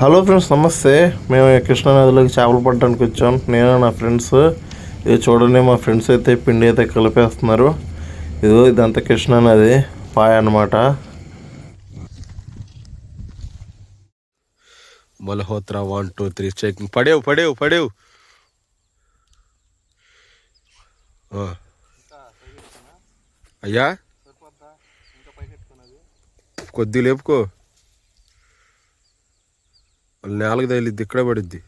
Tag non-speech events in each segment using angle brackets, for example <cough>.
Hello friends నమస్తే. మేము కృష్ణానదిలోకి చేపలు పట్టడానికి వచ్చాం. నేను నా ఫ్రెండ్స్ ఇది చూడండి మా ఫ్రెండ్స్ అయితే పిండి అయితే కలిపేస్తున్నారు. ఇదో ఇదంతా కృష్ణానది పాయ అన్నమాట. Malhotra one two three checking పడేవు పడేవు పడేవు. ఆ. అయ్యా? కొద్ది లేపుకో. నేలకు తగిలిద్ది ఇక్కడే పడిద్ది.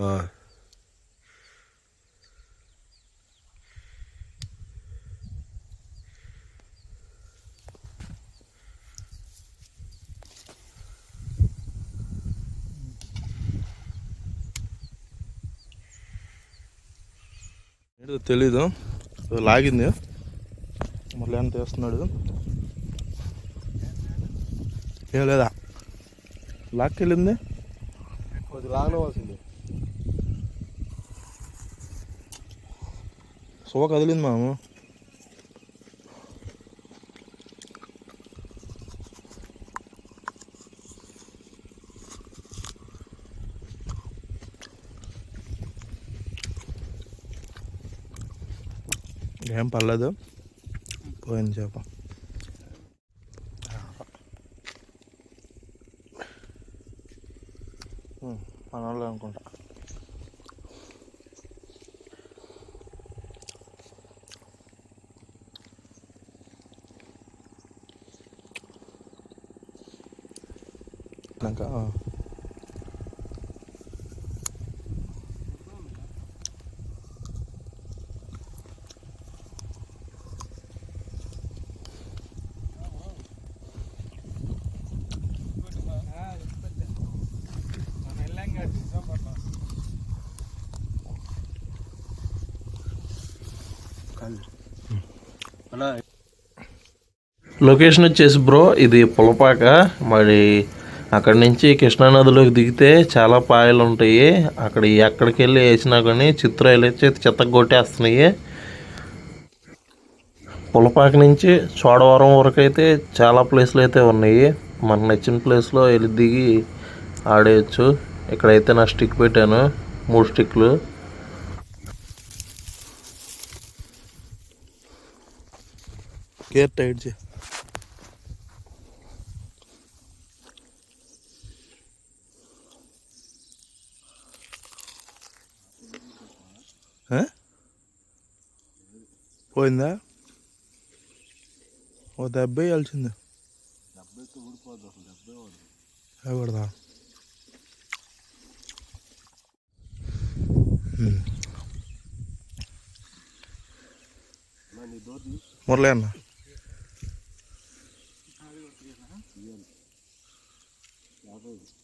ఆ. ఏంటో తెలీదు. లాగింది. మళ్ళీ ఎంత వేస్తున్నాడు? ఏం లేదా? లాక్కెళ్ళింది కొద్ది లాగనవలసింది సువ కదిలింది మాము. ఏం పర్లేదు. పోయింది చేప. మన వాళ్ళు అనుకుంటా ఇంకా లొకేషన్ వచ్చేసి బ్రో ఇది పులపాక. మరి అక్కడ నుంచి కృష్ణానదిలోకి దిగితే చాలా పాయలు ఉంటాయి. అక్కడ ఎక్కడికి వెళ్ళి వేసినా కానీ చిత్రాలు వచ్చి చెత్త కొట్టేస్తున్నాయి. పులపాక నుంచి చోడవరం వరకు అయితే చాలా ప్లేస్లు అయితే ఉన్నాయి. మనకు నచ్చిన ప్లేస్లో వెళ్ళి దిగి ఆడేయచ్చు. ఇక్కడైతే నా స్టిక్ పెట్టాను మూడు స్టిక్లు. కేర్ టైట్ చే పోయిందా? ఓ దెబ్బ వేయాల్సిందే ఎవడదా మురళి అన్న. ఆ.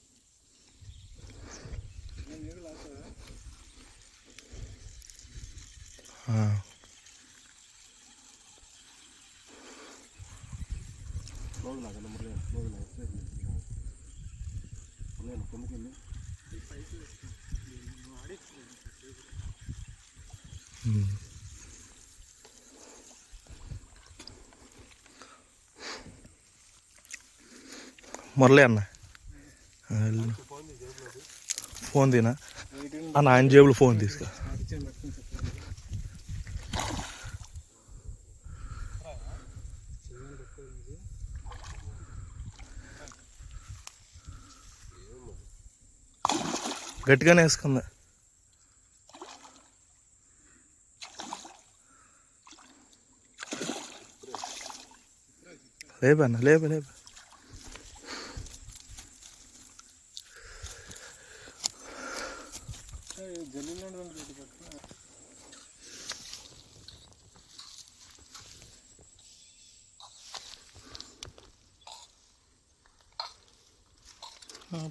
మురళి అన్న. ఫోన్ తీనా? అన్న ఆయన జేబులో ఫోన్ తీసుకో. గట్టిగానే వేసుకుందా. లేపన్న లేప లేప.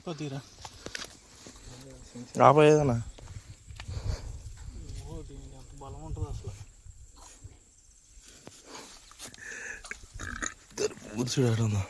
పదిరా. రాబోయేదన్నా బలం ఉంటుంది అసలు కూర్చోడా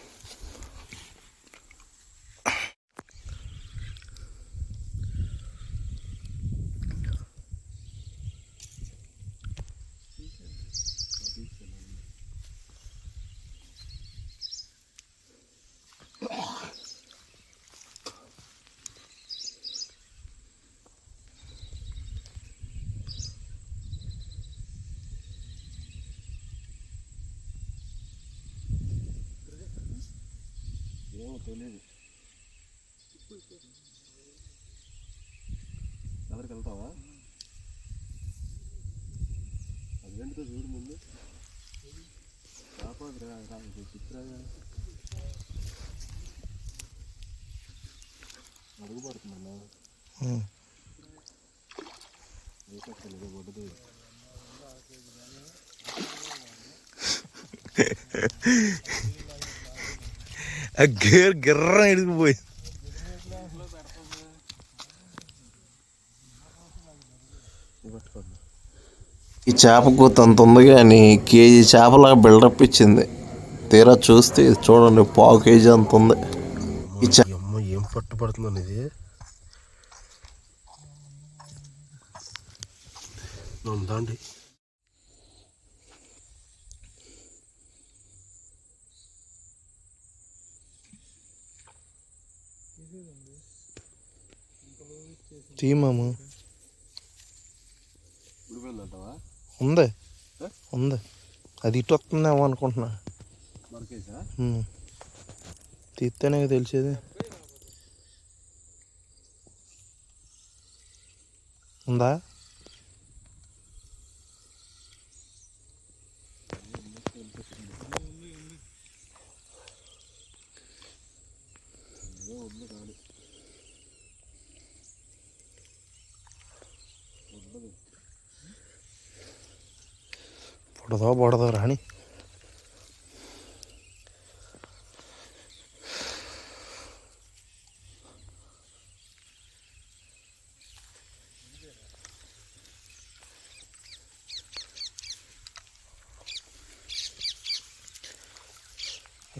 ఏమో తెలియదు ఎవరికి వెళ్తావా అదేంటితో చూడు ముందు కాపాడురా చిత్రాగా అడుగు పడుతుందన్నా ఏ <laughs> గేర్ గిర్రం పట్టుకోండి ఈ చేపకు అంత ఉంది కానీ కేజీ చేపలాగా బిల్డప్ ఇచ్చింది. తీరా చూస్తే చూడండి పావు కేజీ అంత ఉంది. ఈ అమ్మ ఏం పట్టుపడుతుందని ఇది దాండి. తీమాము ఉంది. ఉంది. అది ఇటు వస్తుందేమో అనుకుంటున్నా. తీస్తేనే తెలిసేది. ఉందా? పొడదో పడదో రాని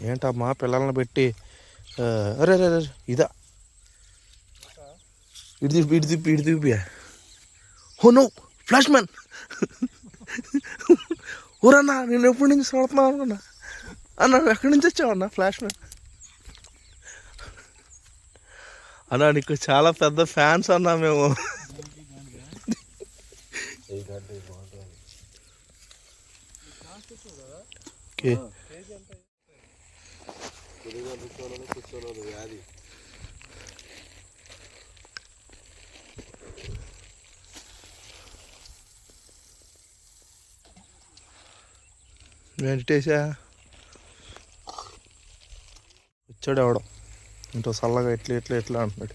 ఏంటమ్మా పిల్లల్ని పెట్టి అరే అరే అరే ఇదా ఇటు తిప్పి ఇటు తిప్పి ఓ నో ఫ్లాష్ మ్యాన్ ఊరన్నా నేను ఎప్పటి నుంచి చూడుతున్నాను అనుకున్నా అన్న ఎక్కడి నుంచి వచ్చావన్నా ఫ్లాష్ మ్యాన్ అన్నా నీకు చాలా పెద్ద ఫ్యాన్స్ అన్నా మేము. ఓకే. వెంకటేశా వచ్చాడు ఎవడం ఇంట్లో చల్లగా ఎట్లా ఎట్లా ఎట్లా అంటున్నాడు.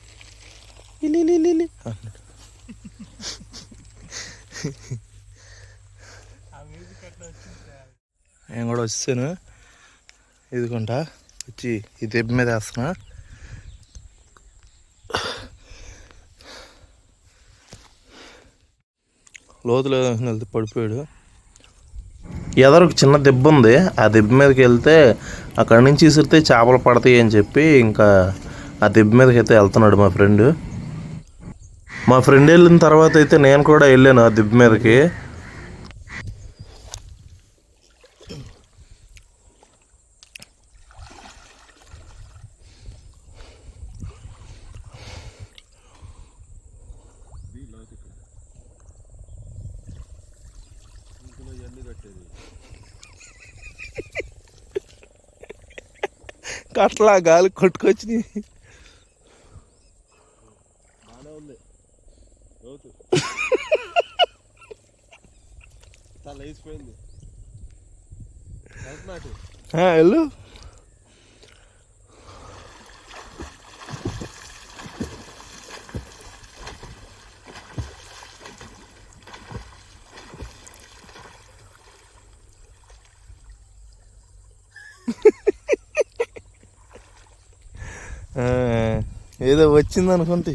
ఇల్లి అంటున్నాడు. నేను కూడా వచ్చాను. ఇదిగుంటా వచ్చి ఈ దెబ్బ మీద వేస్తున్నా. లోతులో వెళ్తే పడిపోయాడు ఒక చిన్న దెబ్బ ఉంది. ఆ దెబ్బ మీదకి వెళ్తే అక్కడి నుంచి విసిరితే చేపలు పడతాయి అని చెప్పి ఇంకా ఆ దెబ్బ మీదకి అయితే వెళ్తున్నాడు మా ఫ్రెండ్. మా ఫ్రెండ్ వెళ్ళిన తర్వాత అయితే నేను కూడా వెళ్ళాను ఆ దెబ్బ మీదకి. కట్లా గాలి కొట్టుకొచ్చి వెళ్ళు ఆ, ఏదో వచ్చింది అనుకుంటే.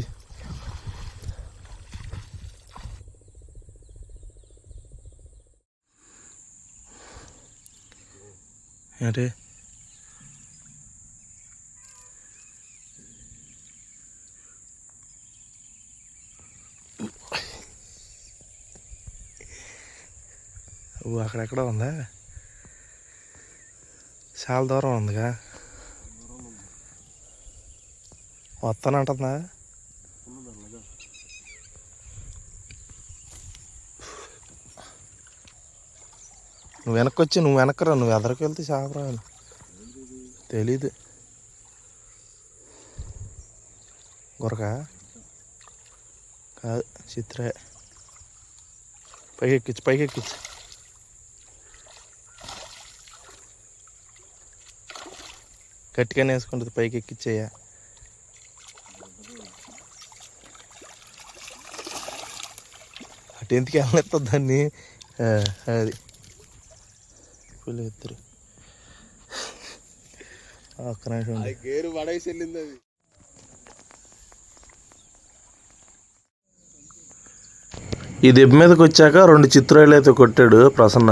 ఏంటి? అక్కడెక్కడ ఉందా? చాలా దూరం ఉందిగా. వస్తానంటుందా? నువ్వు వెనక్కి వచ్చి నువ్వు వెనకరా నువ్వు ఎదరికి వెళ్తే చేపరా తెలీదు. గురక? కాదు చిత్రే. పైకి ఎక్కించు పైకి ఎక్కించు గట్టిగానే వేసుకుంటుంది పైకి ఎక్కిచ్చేయ అటు ఎందుకు వెళ్ళెత్తుంది దాన్ని అది. ఫుల్ ఎత్తురు ఒక్క నిమిషం. గేరు పడేసి వెళ్ళింది అది. ఈ దెబ్బ మీదకి వచ్చాక రెండు చిత్రాలు అయితే కొట్టాడు ప్రసన్న.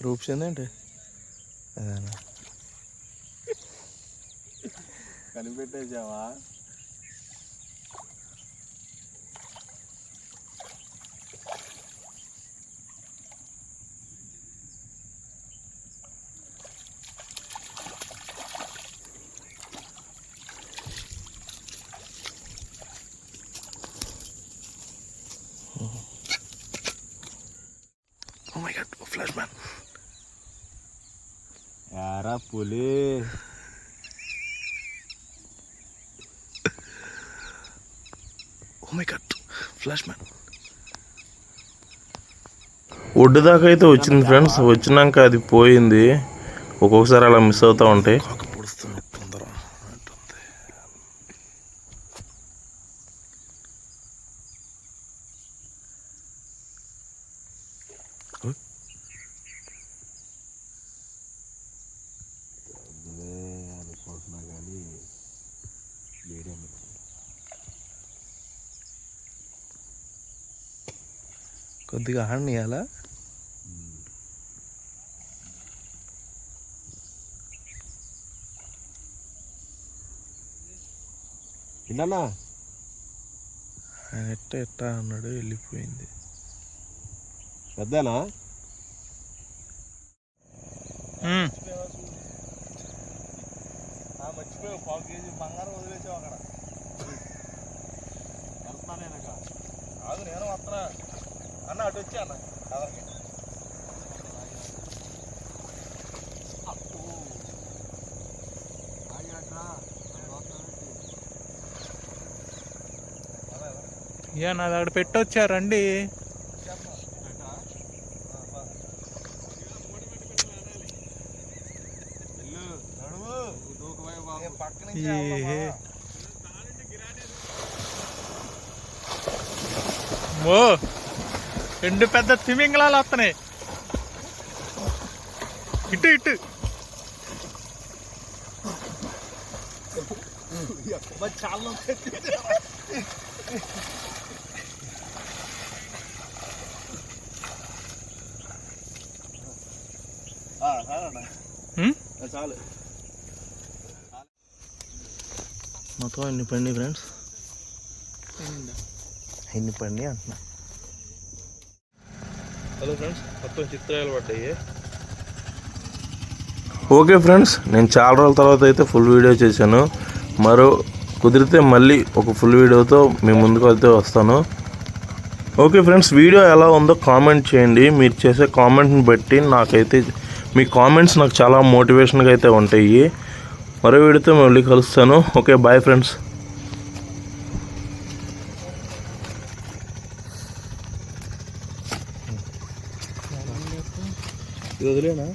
రూప్స్ ఏంటంటే అదేనా? కనిపెట్టేసావా? Oh my god flash man పులి oh my god flash man ఒడ్డు దాకా అయితే వచ్చింది ఫ్రెండ్స్ వచ్చినాక అది పోయింది. ఒక్కొక్కసారి అలా మిస్ అవుతూ ఉంటాయి అనుకుంటున్నా కానీ మీడియం కొద్దిగా ఆడనియాలా విన్నానా ఆయన ఎట్ట ఎట్ట అన్నాడు వెళ్ళిపోయింది. పెద్దనా? మర్చిపోయావు పావు కేజీ బంగారం వదిలేసావు అక్కడ. వెళ్తానేనక కాదు నేను వస్తున్నా. అన్న అటు వచ్చి అన్న. ఏ నాది అక్కడ పెట్టొచ్చారండి. ఓ. రెండు పెద్ద తిమింగళాలు వస్తున్నాయి. ఇటు ఇటు. చాలా చాలు మొత్తం ఎన్ని పండి ఫ్రెండ్స్ ఎన్ని పండి అంటున్నా. హలో ఫ్రెండ్స్ మొత్తం చిత్రాలు పడ్డాయి. ఓకే ఫ్రెండ్స్ నేను చాలా రోజుల తర్వాత అయితే ఫుల్ వీడియో చేశాను. మరో కుదిరితే మళ్ళీ ఒక ఫుల్ వీడియోతో మీ ముందుకు వెళ్తే వస్తాను. ఓకే ఫ్రెండ్స్ వీడియో ఎలా ఉందో కామెంట్ చేయండి. మీరు చేసే కామెంట్ని బట్టి నాకైతే మీ కామెంట్స్ నాకు చాలా మోటివేషన్గా అయితే ఉంటాయి. మరో వీడియోతో మళ్ళీ కలుస్తాను. Okay bye friends వదిలేనా